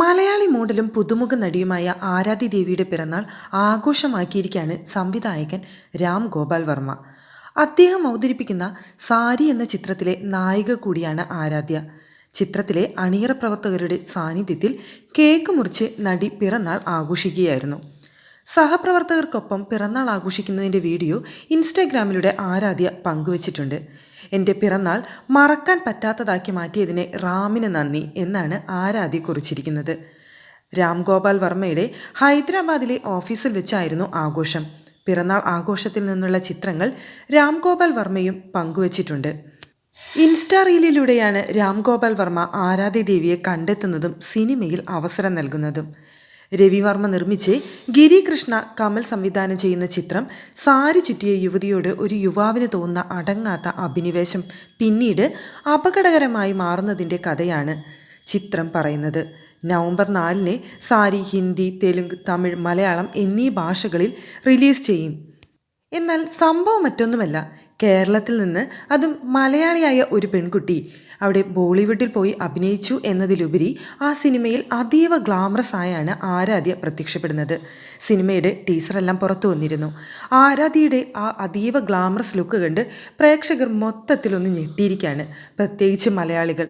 മലയാളി മോഡലും പുതുമുഖ നടിയുമായ ആരാധി ദേവിയുടെ പിറന്നാൾ ആഘോഷമാക്കിയിരിക്കുകയാണ് സംവിധായകൻ രാം ഗോപാൽ വർമ്മ. അദ്ദേഹം അവതരിപ്പിക്കുന്ന സാരി എന്ന ചിത്രത്തിലെ നായിക കൂടിയാണ് ആരാധ്യ. ചിത്രത്തിലെ അണിയറ പ്രവർത്തകരുടെ സാന്നിധ്യത്തിൽ കേക്ക് മുറിച്ച് നടി പിറന്നാൾ ആഘോഷിക്കുകയായിരുന്നു. സഹപ്രവർത്തകർക്കൊപ്പം പിറന്നാൾ ആഘോഷിക്കുന്നതിന്റെ വീഡിയോ ഇൻസ്റ്റാഗ്രാമിലൂടെ ആരാധ്യ പങ്കുവച്ചിട്ടുണ്ട്. എന്റെ പിറന്നാൾ മറക്കാൻ പറ്റാത്തതാക്കി മാറ്റിയതിനെ റാമിന് നന്ദി എന്നാണ് ആരാധി കുറിച്ചിരിക്കുന്നത്. രാംഗോപാൽ വർമ്മയുടെ ഹൈദരാബാദിലെ ഓഫീസിൽ വെച്ചായിരുന്നു ആഘോഷം. പിറന്നാൾ ആഘോഷത്തിൽ നിന്നുള്ള ചിത്രങ്ങൾ രാംഗോപാൽ വർമ്മയും പങ്കുവച്ചിട്ടുണ്ട്. ഇൻസ്റ്റാ റീലിലൂടെയാണ് രാം ഗോപാൽ വർമ്മ ആരാധ്യ ദേവിയെ കണ്ടെത്തുന്നതും സിനിമയിൽ അവസരം നൽകുന്നതും. രവിവർമ്മ നിർമ്മിച്ച് ഗിരി കൃഷ്ണ കമൽ സംവിധാനം ചെയ്യുന്ന ചിത്രം സാരി ചുറ്റിയ യുവതിയോട് ഒരു യുവാവിന് തോന്നുന്ന അടങ്ങാത്ത അഭിനിവേശം പിന്നീട് അപകടകരമായി മാറുന്നതിന്റെ കഥയാണ് ചിത്രം പറയുന്നത്. നവംബർ നാലിന് സാരി ഹിന്ദി തെലുങ്ക് തമിഴ് മലയാളം എന്നീ ഭാഷകളിൽ റിലീസ് ചെയ്യും. എന്നാൽ സംഭവം മറ്റൊന്നുമല്ല. കേരളത്തിൽ നിന്ന് അതും മലയാളിയായ ഒരു പെൺകുട്ടി അവിടെ ബോളിവുഡിൽ പോയി അഭിനയിച്ചു എന്നതിലുപരി ആ സിനിമയിൽ അതീവ ഗ്ലാമറസ് ആയാണ് ആരാധ്യ പ്രത്യക്ഷപ്പെടുന്നത്. സിനിമയുടെ ടീസറെല്ലാം പുറത്തു വന്നിരുന്നു. ആരാധ്യയുടെ ആ അതീവ ഗ്ലാമറസ് ലുക്ക് കണ്ട് പ്രേക്ഷകർ മൊത്തത്തിലൊന്ന് ഞെട്ടിയിരിക്കുകയാണ്. പ്രത്യേകിച്ച് മലയാളികൾ.